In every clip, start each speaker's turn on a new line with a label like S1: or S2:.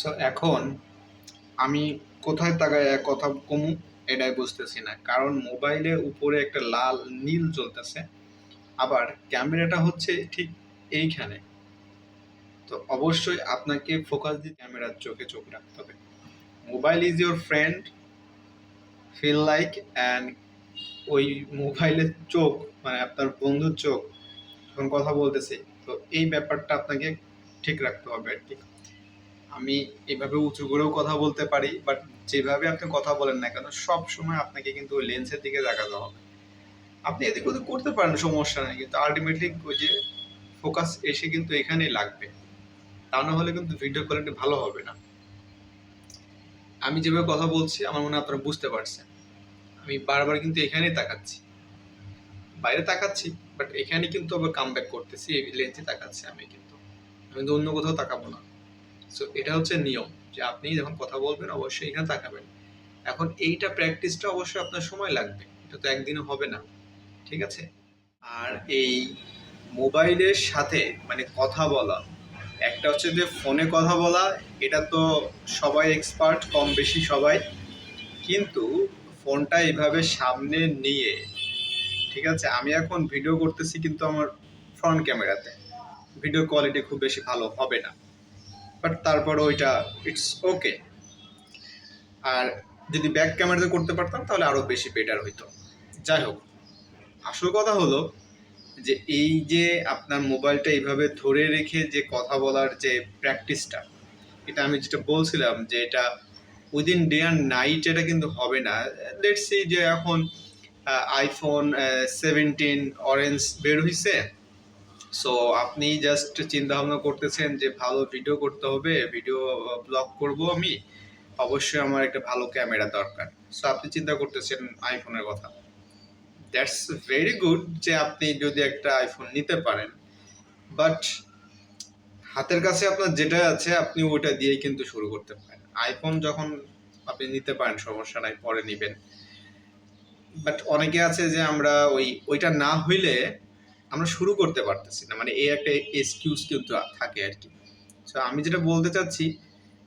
S1: So এখন আমি কোথায় তাকায় এক কথা কমু, এটাই বুঝতেছি না। কারণ মোবাইলে উপরে একটা লাল নীল চলতেছে আবার ক্যামেরাটা হচ্ছে ঠিক এইখানে। তো অবশ্যই আপনাকে ফোকাস দিয়ে ক্যামেরার চোখে চোখ রাখতে হবে। Mobile is your friend feel like and ওই মোবাইলের চোখ মানে আপনার বন্ধুর চোখ যখন কথা বলতেছে। তো এই ব্যাপারটা আপনাকে ঠিক রাখতে হবে আর কি আমি এভাবে উঁচু করেও কথা বলতে পারি বাট যেভাবে আপনি কথা বলেন না কেন, সব সময় আপনাকে কিন্তু ওই লেন্সের দিকে তাকাতে হবে। আপনি এদিক ওদিক করতে পারেন, সমস্যা নেই, কিন্তু আলটিমেটলি ওই যে ফোকাস এসে কিন্তু এখানেই লাগবে। তা না হলে কিন্তু ভিডিও কোয়ালিটি ভালো হবে না। আমি যেভাবে কথা বলছি, আমার মনে হয় আপনারা বুঝতে পারছেন। আমি বারবার কিন্তু এখানেই তাকাচ্ছি। বাইরে তাকাচ্ছি বাট এখানে কিন্তু আবার কাম ব্যাক করতেছি, এই লেন্সে তাকাচ্ছি আমি কিন্তু। আমি তো অন্য কোথাও তাকাবো না। সো এটা হচ্ছে নিয়ম যে আপনি যখন কথা বলবেন অবশ্যই এখানে তাকাবেন। এখন এইটা প্র্যাকটিসটা অবশ্যই আপনার সময় লাগবে। এটা তো একদিনে হবে না। ঠিক আছে? আর এই মোবাইলের সাথে মানে কথা বলা, একটা হচ্ছে যে ফোনে কথা বলা, এটা তো সবাই এক্সপার্ট কম বেশি সবাই। কিন্তু ফোনটা এইভাবে সামনে নিয়ে, ঠিক আছে? আমি এখন ভিডিও করতেছি কিন্তু আমার ফ্রন্ট ক্যামেরাতে ভিডিও কোয়ালিটি খুব বেশি ভালো হবে না। বাট তারপর ওইটা ইটস ওকে আর যদি ব্যাক ক্যামেরাতে করতে পারতাম, তাহলে আরও বেশি বেটার হইতো। যাই হোক, আসল কথা হলো যে এই যে আপনার মোবাইলটা এইভাবে ধরে রেখে যে কথা বলার যে প্র্যাকটিসটা এটা আমি যেটা বলছিলাম যে এটা উইদিন ডে অ্যান্ড নাইট এটা কিন্তু হবে না। লেটস যে এখন আইফোন সেভেন্টিন অরেঞ্জ বের হয়েছে সো আপনি জাস্ট চিন্তা ভাবনা করতেছেন যে ভালো ভিডিও করতে হবে ভিডিও ব্লগ করব আমি, অবশ্যই আমার একটা ভালো ক্যামেরা দরকার। সো আপনি চিন্তা করতেছেন আইফোনের কথা। দ্যাটস ভেরি গুড যে আপনি যদি একটা আইফোন নিতে পারেন বাট হাতের কাছে আপনার যেটা আছে, আপনি ওইটা দিয়েই কিন্তু শুরু করতে পারেন। আইফোন যখন আপনি নিতে পারেন, সমস্যা নাই, পরে নেবেন। বাট অনেকে আছে যে আমরা ওই, ওইটা না হইলে আমরা শুরু করতে পারতেছি না। মানে এই একটা এক্সকিউজ কিন্তু থাকে আর কি। সো আমি যেটা বলতে চাচ্ছি,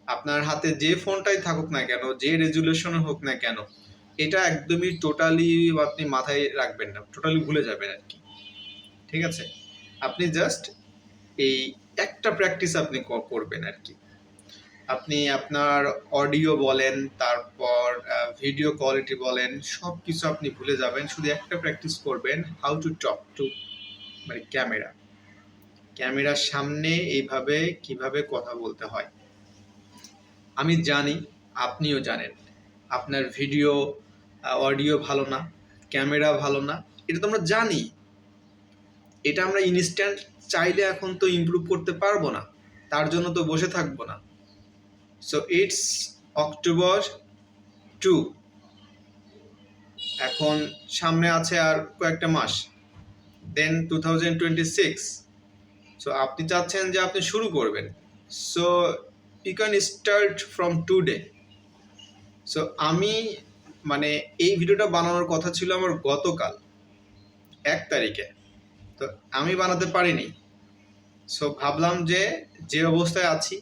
S1: আপনার হাতে যে ফোনটাই থাকুক না কেন, যে রেজুলেশন হোক না কেন, এটা একদমই টোটালি আপনি মাথায় রাখবেন না টোটালি ভুলে যাবেন আর কি। ঠিক আছে? আপনি জাস্ট এই একটা প্র্যাকটিস আপনি করবেন আর কি। আপনি আপনার অডিও বলেন, তারপর ভিডিও কোয়ালিটি বলেন সব কিছু আপনি ভুলে যাবেন। শুধু একটা প্র্যাকটিস করবেন হাউ টু টক টু মানে ক্যামেরা। ক্যামেরার সামনে এইভাবে কীভাবে কথা বলতে হয়? আমি জানি, আপনিও জানেন, আপনার ভিডিও অডিও ভালো না, ক্যামেরা ভালো না, এটা তো আমরা জানি। এটা আমরা ইনস্ট্যান্ট চাইলে এখন তো ইমপ্রুভ করতে পারব না, তার জন্য তো বসে থাকব না। সো ইটস অক্টোবর টু এখন সামনে আছে আর কয়েকটা মাস। Then two thousand twenty six so আপনি চাচ্ছেন যে আপনি শুরু করবেন। So you can start from today so আমি মানে এই ভিডিওটা বানানোর কথা ছিল আমার গতকাল এক তারিখে। তো আমি বানাতে পারিনি। সো ভাবলাম যে যে অবস্থায় আছি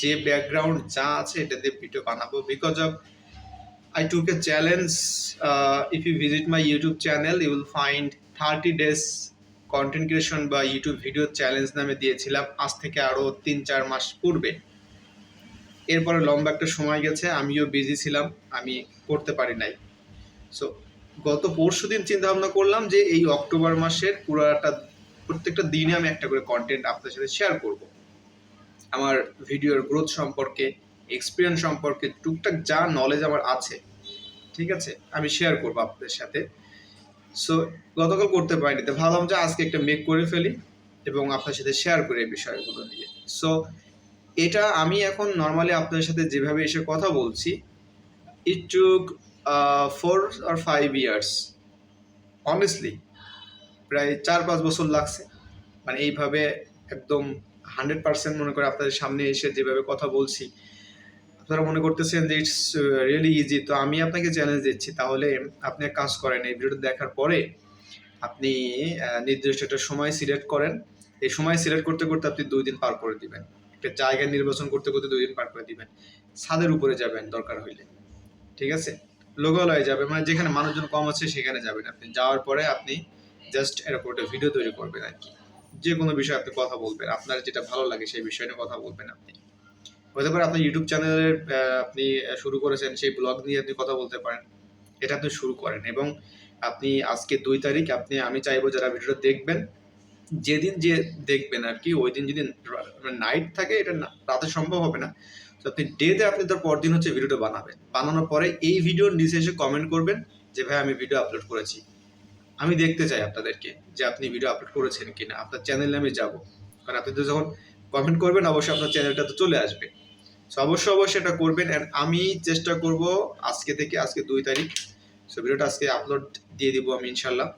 S1: যে ব্যাকগ্রাউন্ড যা আছে এটা দিয়ে ভিডিও বানাবো। Because of took a challenge. Uh, if you visit my YouTube channel, you will find 30 days content creation বা ইউটিউব ভিডিও চ্যালেঞ্জ নামে দিয়েছিলাম। আজ থেকে আরও তিন চার মাস পূর্বে। এরপরে লম্বা একটা সময় গেছে, আমিও বিজি ছিলাম, আমি করতে পারি নাই। সো গত পরশু দিন চিন্তা ভাবনা করলাম যে এই অক্টোবর মাসের পুরোটা, প্রত্যেকটা দিনে আমি একটা করে কন্টেন্ট আপনার সাথে শেয়ার করব। আমার ভিডিওর গ্রোথ সম্পর্কে এক্সপিরিয়েন্স সম্পর্কে, টুকটাক যা নলেজ আমার আছে, ঠিক আছে? আমি শেয়ার করব আপনাদের সাথে। সো গতকাল করতে পারিনি। তো ভাবলাম যে আজকে একটা মেক করে ফেলি এবং আপনার সাথে শেয়ার করি এই বিষয়গুলো নিয়ে। সো এটা আমি এখন নর্মালি আপনাদের সাথে যেভাবে এসে কথা বলছি it took four or five years honestly প্রায় চার পাঁচ বছর লাগছে। মানে এইভাবে একদম হান্ড্রেড পার্সেন্ট মনে করে আপনাদের সামনে এসে যেভাবে কথা বলছি আপনারা মনে করতেছেন যে ইটস রিয়েলি ইজি তো আমি আপনাকে চ্যালেঞ্জ দিচ্ছি, তাহলে আপনি এক কাজ করেন, এই ভিডিওটা দেখার পরে আপনি নির্দিষ্ট একটা সময় সিলেক্ট করেন। এই সময় সিলেক্ট করতে করতে আপনি দুই দিন পার করে দিবেন। একটা জায়গা নির্বাচন করতে করতে দুই দিন পার করে দিবেন। ছাদের উপরে যাবেন দরকার হইলে। ঠিক আছে? লোকালয়ে যাবে মানে যেখানে মানুষজন কম আছে সেখানে যাবেন আপনি। যাওয়ার পরে আপনি জাস্ট এরকম একটা ভিডিও তৈরি করবেন আর কি। যে কোনো বিষয়ে আপনি কথা বলবেন। আপনার যেটা ভালো লাগে সেই বিষয় নিয়ে কথা বলবেন আপনি। হতে পারে আপনার ইউটিউব চ্যানেলের আপনি শুরু করেছেন, সেই ব্লগ নিয়ে আপনি কথা বলতে পারেন। এটা আপনি শুরু করেন এবং আপনি আজকে দুই তারিখ, আপনি, আমি চাইব যারা ভিডিওটা দেখবেন, যেদিন যে দেখবেন আর কি, ওই দিন যদি নাইট থাকে, এটা রাতে সম্ভব হবে না। তো আপনি ডেতে আপনি তার পরদিন হচ্ছে ভিডিওটা বানাবেন। বানানোর পরে এই ভিডিওর নিচে এসে কমেন্ট করবেন যে, ভাই, আমি ভিডিও আপলোড করেছি। আমি দেখতে চাই আপনাদেরকে যে, আপনি ভিডিও আপলোড করেছেন কিনা। আপনার চ্যানেলে আমি যাব। কারণ আপনি তো যখন কমেন্ট করবেন, অবশ্যই আপনার চ্যানেলটা তো চলে আসবে। সো অবশ্যই অবশ্যই এটা করবেন অ্যান্ড আমি চেষ্টা করব আজকে থেকে, আজকে দুই তারিখ। সো ভিডিওটা আজকে আপলোড দিয়ে দিব আমি ইনশাল্লাহ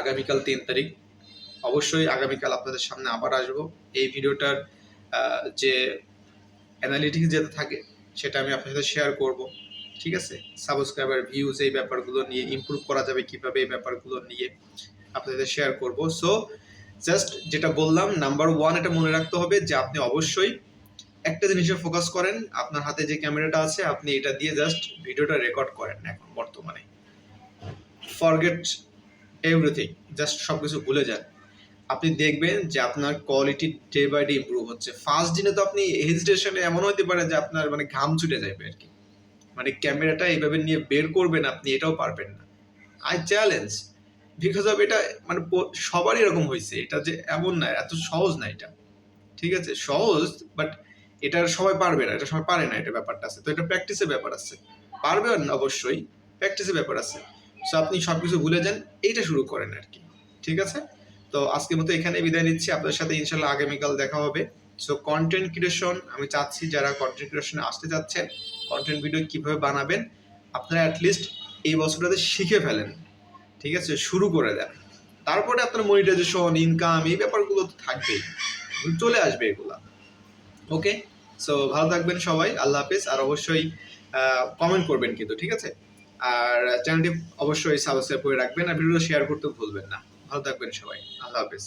S1: আগামীকাল তিন তারিখ। অবশ্যই আগামীকাল আপনাদের সামনে আবার আসব। এই ভিডিওটার যে অ্যানালিটিক্স যেটা থাকে, সেটা আমি আপনার সাথে শেয়ার করব। ঠিক আছে? সাবস্ক্রাইবার ভিউজ এই ব্যাপারগুলো নিয়ে ইমপ্রুভ করা যাবে কীভাবে এই ব্যাপারগুলো নিয়ে আপনাদের সাথে শেয়ার করব। সো জাস্ট যেটা বললাম নাম্বার ওয়ান এটা মনে রাখতে হবে যে আপনি অবশ্যই একটা জিনিসে ফোকাস করেন, আপনার হাতে যে ক্যামেরাটা আছে, আপনি এটা দিয়ে জাস্ট ভিডিওটা রেকর্ড করেন এখন বর্তমানে। ফরগেট এভরিথিং জাস্ট সব কিছু ভুলে যান। আপনি দেখবেন যে আপনার quality day by day improve হচ্ছে। ফার্স্ট দিনে তো আপনি হেজিটেশনে এমন হতে পারে যে আপনার মানে ঘাম ছুটে যাবে আর কি। মানে ক্যামেরাটা এইভাবে নিয়ে বের করবেন আপনি, এটাও পারবেন না। আই চ্যালেঞ্জ বিকজ অফ এটা মানে সবারই এরকম হয়েছে এটা যে এমন না, এত সহজ না এটা। ঠিক আছে? সহজ বাট এটা সবাই পারবে না, এটা সবাই পারে না, এটা ব্যাপারটা আছে। তো এটা প্র্যাকটিসের ব্যাপার আছে। পারবেন অবশ্যই প্র্যাকটিসের ব্যাপার আছে। সো আপনি সব কিছু ভুলে যান, এইটা শুরু করেন আর কি। ঠিক আছে? তো আজকের মতো এখানে বিদায় নিচ্ছি। আপনাদের সাথে ইনশাল্লাহ আগামীকাল দেখা হবে। সো কন্টেন্ট ক্রিয়েশন আমি চাচ্ছি যারা কন্টেন্ট ক্রিয়েশনে আসতে চাচ্ছেন কন্টেন্ট ভিডিও কীভাবে বানাবেন, আপনারা অ্যাটলিস্ট এই বছরটাতে শিখে ফেলেন। ঠিক আছে? শুরু করে দেন। তারপরে আপনার মনিটাইজেশন ইনকাম এই ব্যাপারগুলো তো থাকবেই। চলে আসবে এগুলা। ওকে সো ভালো থাকবেন সবাই, আল্লাহ হাফিজ। আর অবশ্যই কমেন্ট করবেন কিন্তু, ঠিক আছে? আর চ্যানেলটি অবশ্যই সাবস্ক্রাইব করে রাখবেন, আর ভিডিও শেয়ার করতে ভুলবেন না। ভালো থাকবেন সবাই, আল্লাহ হাফিজ।